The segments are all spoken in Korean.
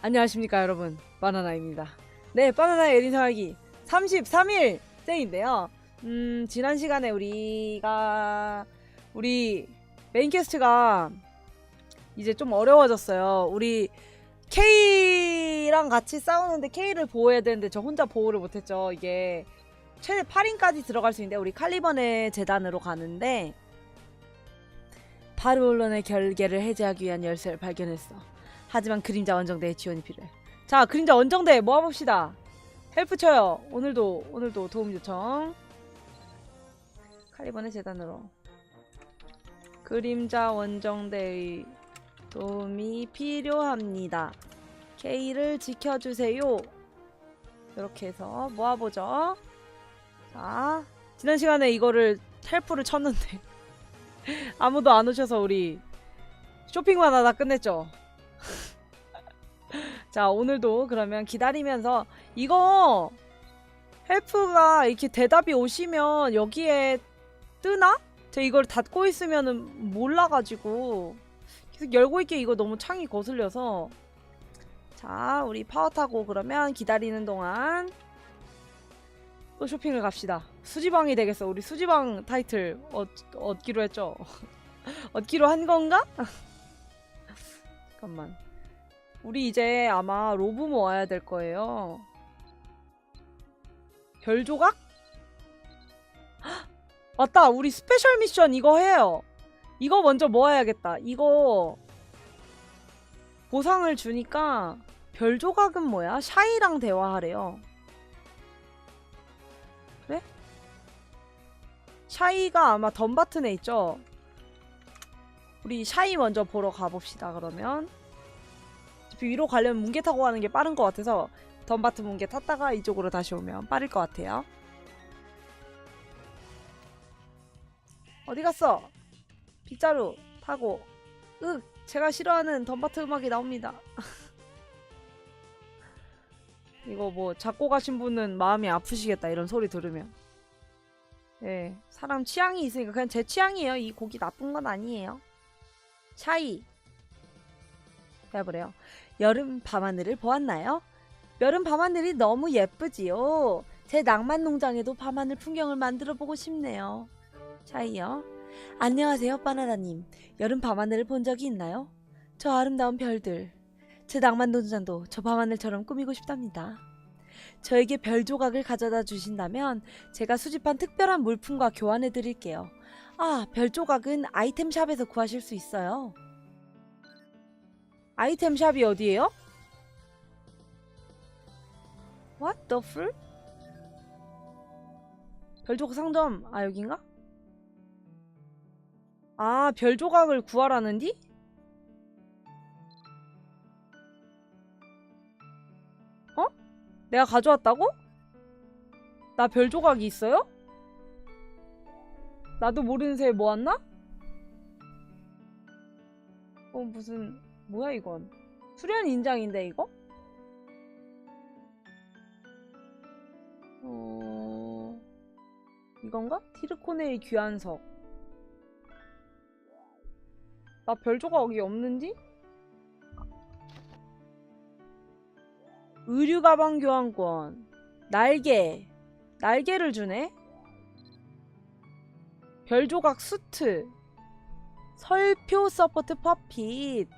안녕하십니까 여러분. 바나나입니다. 네 바나나의 예린 생활기 33일 째인데요. 음 지난 시간에 우리가 우리 메인 캐스트가 이제 좀 어려워졌어요. 우리 K랑 같이 싸우는데 K를 보호해야 되는데 저 혼자 보호를 못했죠. 이게 최대 8인까지 들어갈 수 있는데 우리 칼리번의 재단으로 가는데 바르올론의 결계를 해제하기 위한 열쇠를 발견했어 하지만 그림자 원정대의 지원이 필요해. 자, 그림자 원정대 모아봅시다. 헬프 쳐요. 오늘도 오늘도 도움 요청. 칼리번의 재단으로 그림자 원정대의 도움이 필요합니다. K를 지켜주세요. 이렇게 해서 모아보죠. 자, 지난 시간에 이거를 헬프를 쳤는데 아무도 안 오셔서 우리 쇼핑만 하다 끝냈죠. 자 오늘도 그러면 기다리면서 이거 헬프가 이렇게 대답이 오시면 여기에 뜨나? 제가 이걸 닫고 있으면은 몰라가지고 계속 열고 있게 이거 너무 창이 거슬려서. 자 우리 파워 타고 그러면 기다리는 동안 또 쇼핑을 갑시다. 수지방이 되겠어. 우리 수지방 타이틀 얻, 얻기로 했죠? 얻기로 한 건가? 잠깐만 우리 이제 아마 로브 모아야 될 거예요. 별 조각? 헉! 맞다. 우리 스페셜 미션 이거 해요. 이거 먼저 모아야겠다. 이거 보상을 주니까 별 조각은 뭐야? 샤이랑 대화하래요. 그래? 샤이가 아마 덤바튼에 있죠? 우리 샤이 먼저 보러 가봅시다, 그러면. 어차피 위로 가려면 문개 타고 가는 게 빠른 것 같아서 덤바트 문개 탔다가 이쪽으로 다시 오면 빠를 것 같아요. 어디 갔어? 빗자루 타고 윽 제가 싫어하는 덤바트 음악이 나옵니다. 이거 뭐 작고 가신 분은 마음이 아프시겠다 이런 소리 들으면. 예, 사람 취향이 있으니까 그냥 제 취향이에요. 이 곡이 나쁜 건 아니에요. 샤이 해보래요. 여름 밤하늘을 보았나요? 여름 밤하늘이 너무 예쁘지요. 제 낭만 농장에도 밤하늘 풍경을 만들어 보고 싶네요. 샤이요. 안녕하세요, 바나나님. 여름 밤하늘을 본 적이 있나요? 저 아름다운 별들. 제 낭만 농장도 저 밤하늘처럼 꾸미고 싶답니다. 저에게 별 조각을 가져다 주신다면 제가 수집한 특별한 물품과 교환해 드릴게요. 아, 별 조각은 아이템 샵에서 구하실 수 있어요. 아이템 샵이 어디예요? What the fruit? 별조각 상점 아 여긴가? 아 별조각을 구하라는디? 어? 내가 가져왔다고? 나 별조각이 있어요? 나도 모르는 새에 모았나? 어 무슨 뭐야 이건? 수련 인장인데 이거? 어... 이건가? 티르코네의 귀한석 나 별조각이 없는지? 의류 가방 교환권 날개 날개를 주네? 별조각 수트 설표 서포트 퍼핏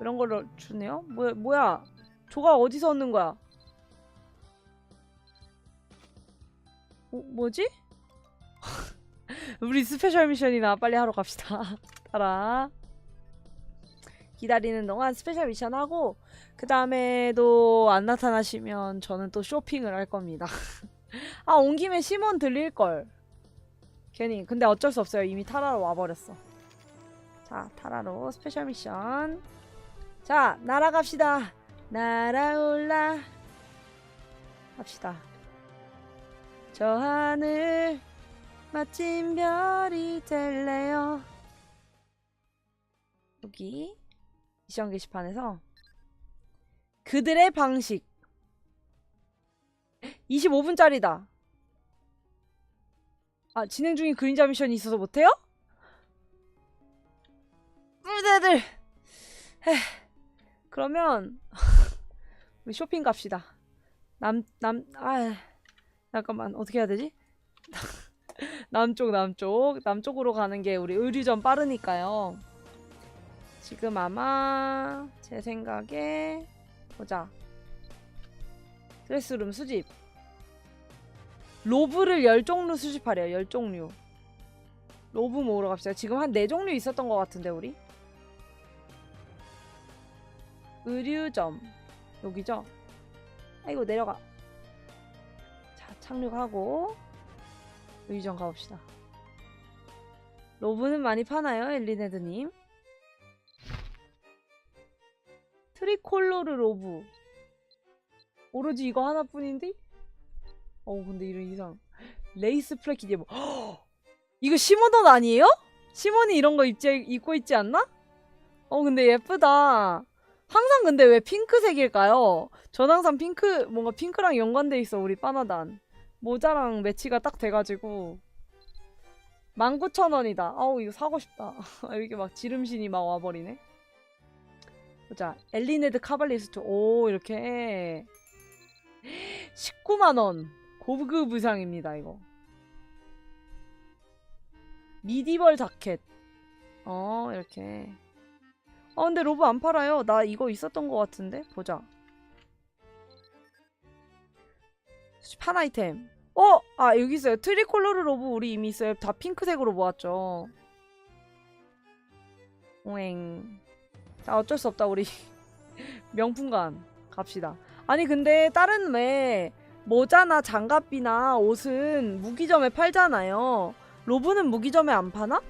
이런 걸로 주네요? 뭐야, 뭐야? 조각 어디서 얻는 거야? 뭐, 뭐지? 우리 스페셜 미션이나 빨리 하러 갑시다. 따라. 기다리는 동안 스페셜 미션 하고 그 다음에도 안 나타나시면 저는 또 쇼핑을 할 겁니다. 아, 온 김에 심원 들릴 걸. 괜히 근데 어쩔 수 없어요. 이미 타라로 와버렸어. 자, 타라로 스페셜 미션. 자, 날아갑시다. 날아올라. 갑시다. 저 하늘 멋진 별이 될래요. 여기 미션 게시판에서 그들의 방식 25분짜리다. 아, 진행 중인 그림자 미션이 있어서 못해요? 뿔대들. 헤. 그러면 우리 쇼핑 갑시다. 남, 남, 아, 잠깐만, 어떻게 해야 되지? 남쪽, 남쪽. 남쪽으로 가는 게 우리 의류점 빠르니까요. 지금 아마 제 생각에 보자. 드레스룸 수집. 로브를 열 종류 수집하래요. 열 종류. 로브 모으러 갑시다. 지금 한 네 종류 있었던 것 같은데 우리. 의류점 여기죠? 아이고 내려가. 자 착륙하고 의류점 가봅시다. 로브는 많이 파나요, 엘리네드님? 트리콜로르 로브. 오로지 이거 하나뿐인데? 어 근데 이런 이상. 레이스 플래킷 예보. 이거 시모돈 아니에요? 시몬이 이런 거 입지, 입고 있지 않나? 어 근데 예쁘다. 항상 근데 왜 핑크색일까요? 전 항상 핑크 뭔가 핑크랑 연관돼 있어 우리 바나단. 모자랑 매치가 딱 돼가지고 19,000원이다. 아우 이거 사고 싶다. 이렇게 막 지름신이 막 와버리네. 보자. 엘리네드 카발리스트. 오 이렇게 19만원. 고급 의상입니다 이거. 미디벌 자켓. 어 이렇게. 아 근데 로브 안 팔아요. 나 이거 있었던 것 같은데 보자. 수집한 아이템. 어, 아 여기 있어요. 트리콜로르 로브 우리 이미 있어요. 다 핑크색으로 모았죠. 오행. 자 어쩔 수 없다 우리 명품관 갑시다. 아니 근데 다른 왜 모자나 장갑이나 옷은 무기점에 팔잖아요. 로브는 무기점에 안 파나?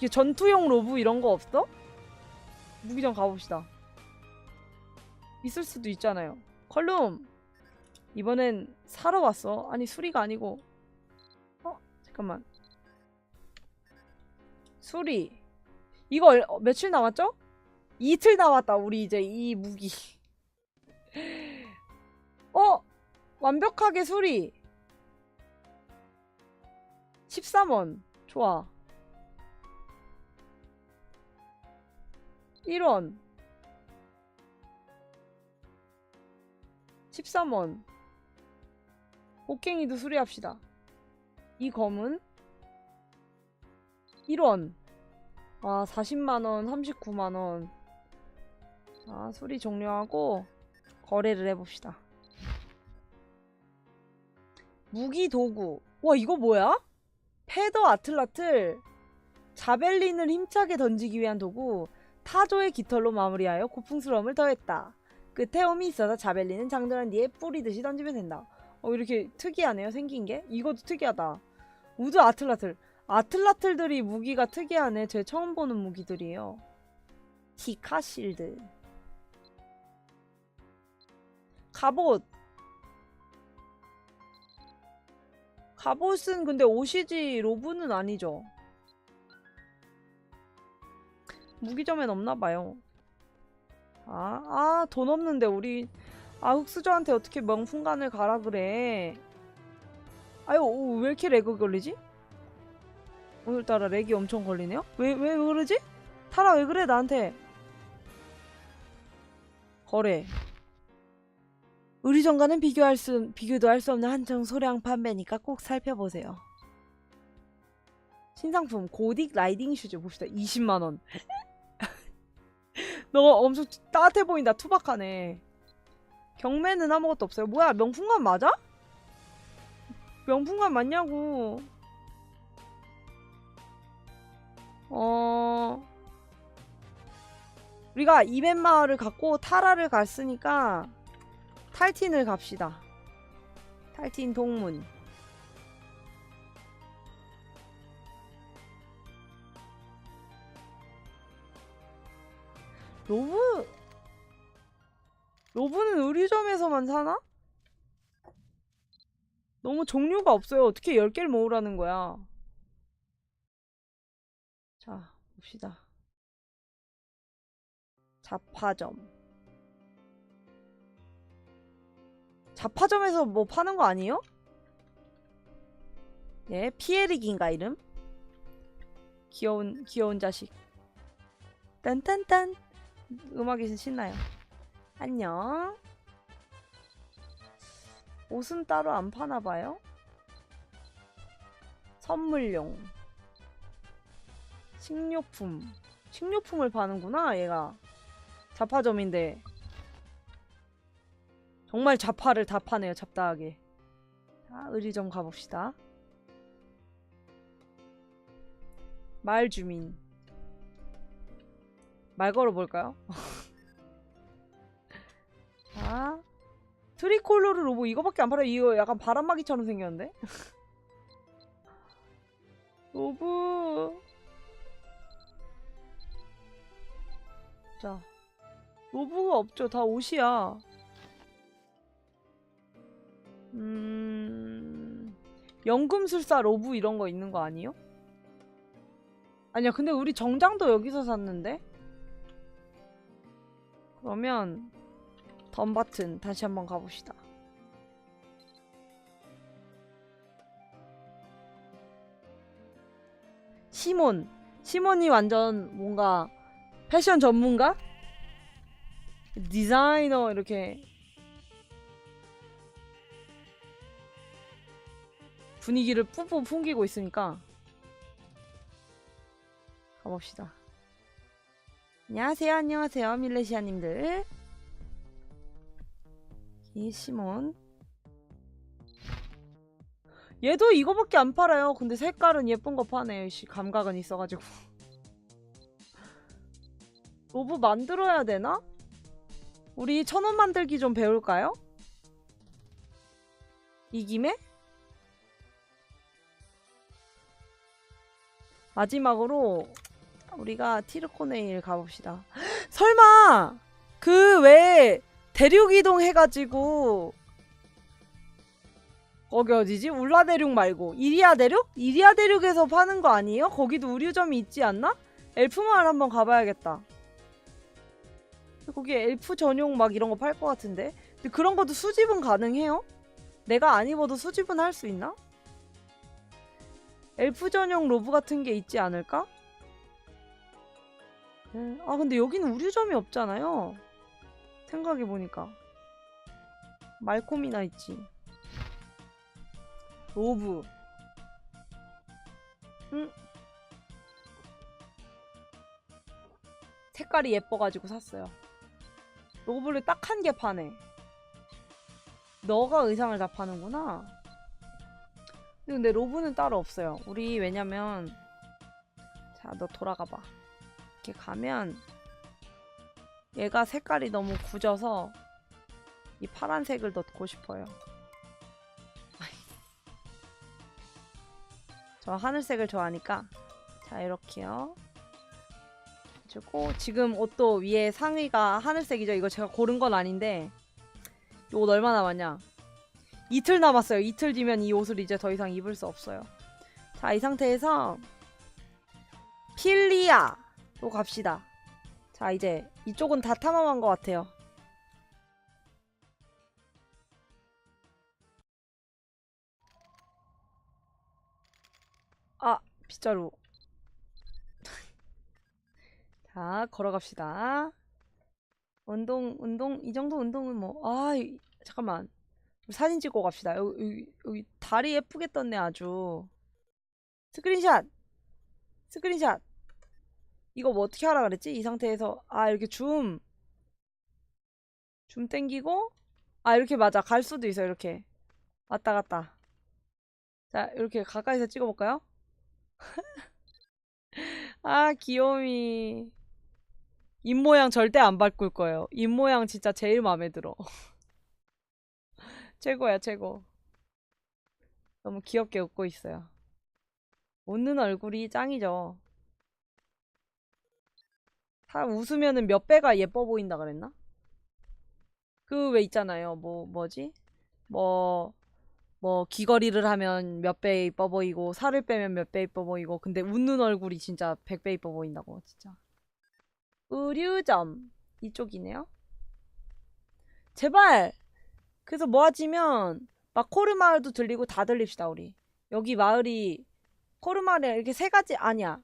이게 전투용 로브 이런 거 없어? 무기점 가봅시다. 있을 수도 있잖아요. 컬룸 이번엔 사러 왔어. 아니 수리가 아니고 어 잠깐만 수리 이거 얼- 어, 며칠 남았죠? 이틀 남았다. 우리 이제 이 무기 어 완벽하게 수리 13원 좋아 1원. 13원. 곡괭이도 수리합시다. 이 검은 1원. 아 40만원 39만원. 자 수리 종료하고 거래를 해봅시다. 무기 도구. 와 이거 뭐야? 패더 아틀라틀. 자벨린을 힘차게 던지기 위한 도구 타조의 깃털로 마무리하여 고풍스러움을 더했다. 끝에 홈이 있어서 자벨린은 장전한 뒤에 뿌리듯이 던지면 된다. 어 이렇게 특이하네요 생긴 게. 이것도 특이하다. 우드 아틀라틀. 아틀라틀들이 무기가 특이하네. 제 처음 보는 무기들이에요. 디카 실드. 갑옷. 갑옷은 근데 옷이지 로브는 아니죠. 무기점엔 없나봐요. 아, 아, 돈 없는데 우리 아 흑수저한테 어떻게 명품관을 가라 그래. 아유, 오, 왜 이렇게 렉이 걸리지? 오늘따라 렉이 엄청 걸리네요? 왜, 왜 그러지? 타라 왜 그래 나한테? 거래. 의류점과는 비교할 수, 비교도 할 수 없는 한정 소량 판매니까 꼭 살펴보세요. 신상품 고딕 라이딩 슈즈 봅시다. 20만 원. 너 엄청 따뜻해 보인다. 투박하네. 경매는 아무것도 없어요. 뭐야 명품관 맞아? 명품관 맞냐고. 어. 우리가 이벤 마을을 갖고 타라를 갔으니까 탈틴을 갑시다. 탈틴 동문. 로브 로브는 의류점에서만 사나? 너무 종류가 없어요. 어떻게 10개를 모으라는 거야? 자, 봅시다. 잡화점. 잡화점에서 뭐 파는 거 아니에요? 예, 피에릭인가 이름? 귀여운 귀여운 자식. 딴딴딴. 음악이 신나요. 안녕. 옷은 따로 안 파나 봐요. 선물용. 식료품. 식료품을 파는구나, 얘가. 잡화점인데. 정말 잡화를 다 파네요, 잡다하게. 자, 의리점 가봅시다. 마을 주민. 말 걸어볼까요? 자, 트리콜로르 로보 이거밖에 안 팔아. 이거 약간 바람막이처럼 생겼는데? 로브. 자, 로브가 없죠. 다 옷이야. 음, 연금술사 로브 이런 거 있는 거 아니요? 아니야, 근데 우리 정장도 여기서 샀는데? 그러면 덤바튼 다시 한번 가봅시다. 시몬. 시몬이 완전 뭔가 패션 전문가? 디자이너 이렇게 분위기를 뿜뿜 풍기고 있으니까 가봅시다. 안녕하세요, 안녕하세요, 밀레시아님들. 이 시몬. 얘도 이거밖에 안 팔아요. 근데 색깔은 예쁜 거 파네요. 씨, 감각은 있어가지고. 로브 만들어야 되나? 우리 천원 만들기 좀 배울까요? 이 김에? 마지막으로 우리가 티르코네일 가봅시다. 설마 그 왜 대륙 이동 해가지고 거기 어디지? 울라 대륙 말고 이리아 대륙? 이리아 대륙에서 파는 거 아니에요? 거기도 의류점이 있지 않나? 엘프 마을 한번 가봐야겠다. 거기 엘프 전용 막 이런 거 팔 것 같은데. 근데 그런 것도 수집은 가능해요? 내가 안 입어도 수집은 할 수 있나? 엘프 전용 로브 같은 게 있지 않을까? 네. 아 근데 여기는 의류점이 없잖아요. 생각해보니까. 말콤이나 있지. 로브. 응? 색깔이 예뻐가지고 샀어요. 로브를 딱 한 개 파네. 너가 의상을 다 파는구나. 근데 로브는 따로 없어요. 우리 왜냐면 자 너 돌아가 봐. 이렇게 가면 얘가 색깔이 너무 굳어서 이 파란색을 넣고 싶어요. 저 하늘색을 좋아하니까 자 이렇게요. 그리고 지금 옷도 위에 상의가 하늘색이죠. 이거 제가 고른 건 아닌데 이 옷 얼마 남았냐? 이틀 남았어요. 이틀 뒤면 이 옷을 이제 더 이상 입을 수 없어요. 자, 이 상태에서 필리아 로 갑시다. 자, 이제 이쪽은 다 탐험한 것 같아요. 아, 빗자루. 자, 걸어갑시다. 운동, 운동, 이 정도 운동은 뭐, 아, 이- 잠깐만. 사진 찍고 갑시다. 여기, 여기, 여기 다리 예쁘게 떴네, 아주. 스크린샷! 스크린샷! 이거 뭐 어떻게 하라 그랬지? 이 상태에서, 아, 이렇게 줌. 줌 땡기고, 아, 이렇게 맞아. 갈 수도 있어, 이렇게. 왔다 갔다. 자, 이렇게 가까이서 찍어볼까요? 아, 귀요미. 입모양 절대 안 바꿀 거예요. 입모양 진짜 제일 마음에 들어. 최고야, 최고. 너무 귀엽게 웃고 있어요. 웃는 얼굴이 짱이죠. 사람 웃으면은 몇 배가 예뻐 보인다 그랬나? 그 왜 있잖아요. 뭐, 뭐지? 뭐, 뭐, 귀걸이를 하면 몇배 이뻐 보이고, 살을 빼면 몇배 이뻐 보이고, 근데 웃는 얼굴이 진짜 100배 이뻐 보인다고, 진짜. 의류점. 이쪽이네요. 제발! 그래서 뭐 하지면, 막 코르 마을도 들리고 다 들립시다, 우리. 여기 마을이, 코르 마을에 이렇게 세 가지, 아니야.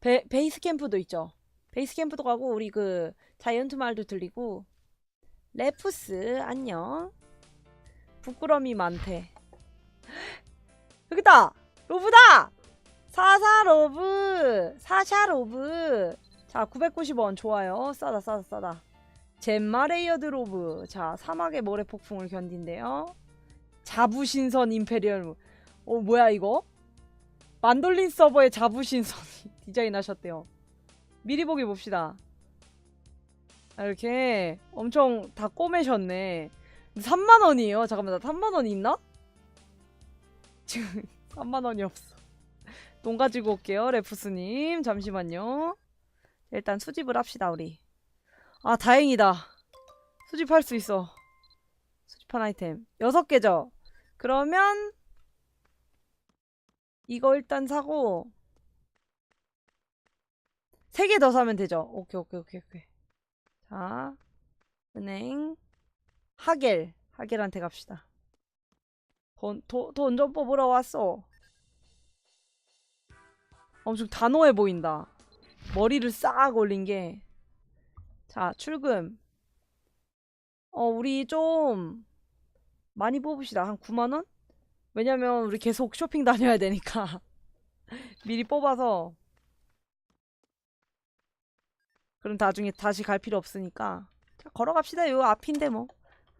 베, 베이스 캠프도 있죠. 베이스 캠프도 가고, 우리 그, 자이언트 마을도 들리고, 레푸스 안녕. 부끄러움이 많대. 여기다 로브다. 사사 로브 사샤 로브. 자 990원 좋아요. 싸다 싸다 싸다. 젠마 레이어드 로브. 자 사막의 모래 폭풍을 견딘대요. 자부신선 임페리얼. 어 뭐야 이거? 만돌린 서버의 자부신선이 디자인하셨대요. 미리 보기 봅시다. 아, 이렇게 엄청 다 꼬매셨네. 3만 원이에요. 잠깐만, 나 3만 원 있나? 지금 3만 원이 없어. 돈 가지고 올게요, 레프스님. 잠시만요. 일단 수집을 합시다, 우리. 아, 다행이다. 수집할 수 있어. 수집한 아이템. 6개죠? 그러면 이거 일단 사고 3개 더 사면 되죠. 오케이, 오케이, 오케이, 오케이. 자, 은행 하겔 하겔한테 갑시다. 돈, 돈, 돈좀 뽑으러 왔어. 엄청 단호해 보인다. 머리를 싹 올린 게. 자, 출금. 어, 우리 좀 많이 뽑읍시다. 한 9만 원? 왜냐면 우리 계속 쇼핑 다녀야 되니까. 미리 뽑아서 그럼 나중에 다시 갈 필요 없으니까 자, 걸어갑시다. 요 앞인데 뭐.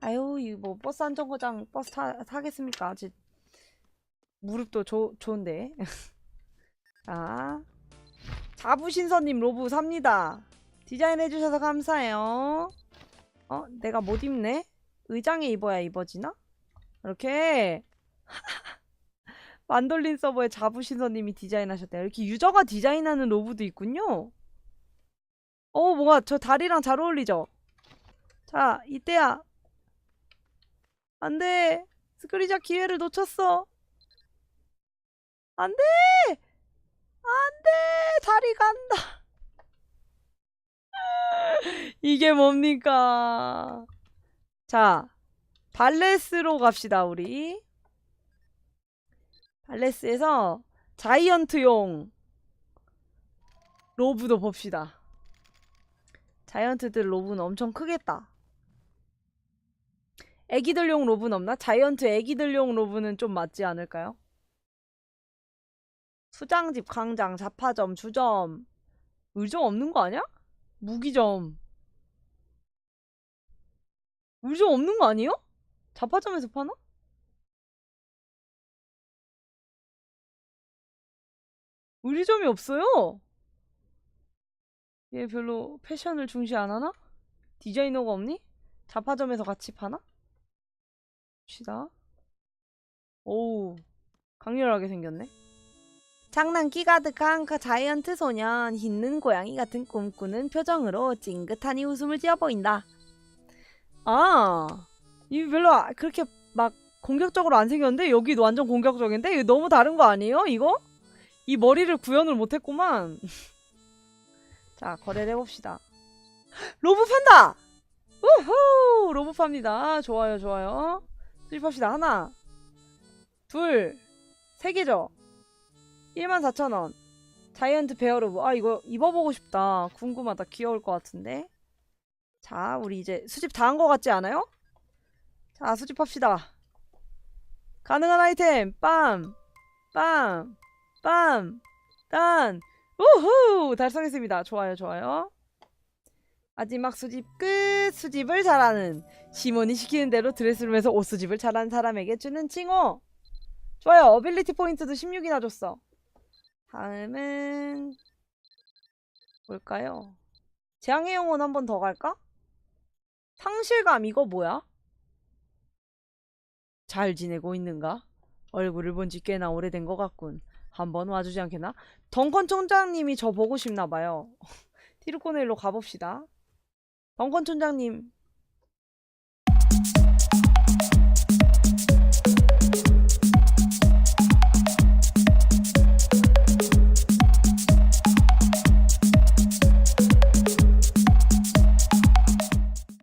아유, 이 뭐 버스 안정거장 버스 타, 타겠습니까? 아직 무릎도 조, 좋은데. 자, 자부신선님 로브 삽니다. 디자인 해주셔서 감사해요. 어, 내가 못 입네? 의장에 입어야 입어지나? 이렇게 만돌린 서버의 자부신선님이 디자인하셨대요. 이렇게 유저가 디자인하는 로브도 있군요. 어, 뭔가 저 다리랑 잘 어울리죠? 자, 이때야. 안 돼. 스크리자 기회를 놓쳤어. 안 돼! 안 돼! 다리 간다. 이게 뭡니까? 자, 발레스로 갑시다, 우리. 발레스에서 자이언트용 로브도 봅시다. 자이언트들 로브는 엄청 크겠다. 애기들용 로브는 없나? 자이언트 애기들용 로브는 좀 맞지 않을까요? 수장집, 광장, 잡화점, 주점, 의점 없는 거 아니야? 무기점. 의점 없는 거 아니에요? 잡화점에서 파나? 의리점이 없어요. 얘 별로 패션을 중시 안 하나? 디자이너가 없니? 잡화점에서 같이 파나? 봅시다. 오우, 강렬하게 생겼네. 장난기 가득한 그 자이언트 소년, his는 고양이 같은 꿈꾸는 표정으로 찡긋하니 웃음을 지어 보인다. 아, 이 별로 아- 그렇게 막 공격적으로 안 생겼는데 여기도 완전 공격적인데 이거 너무 다른 거 아니에요? 이거? 이 머리를 구현을 못했구만. 자, 거래를 해봅시다. 로브 판다! 우후! 로브 팝니다. 좋아요, 좋아요. 수집합시다. 하나, 둘, 세 개죠? 14,000원. 자이언트 베어 로브. 아, 이거 입어보고 싶다. 궁금하다. 귀여울 것 같은데. 자, 우리 이제 수집 다 한 것 같지 않아요? 자, 수집합시다. 가능한 아이템. 빰! 빰! 빰! 딴! 우후! 달성했습니다. 좋아요, 좋아요. 마지막 수집 끝! 수집을 잘하는 시몬이 시키는 대로 드레스룸에서 옷 수집을 잘하는 사람에게 주는 칭호! 좋아요. 어빌리티 포인트도 16이나 줬어. 다음은 뭘까요? 재앙의 영혼 한 번 더 갈까? 상실감 이거 뭐야? 잘 지내고 있는가? 얼굴을 본 지 꽤나 오래된 것 같군. 한번 와주지 않겠나? 덩컨 총장님이 저 보고 싶나 봐요. 티르코넬로 가봅시다. 덩컨 총장님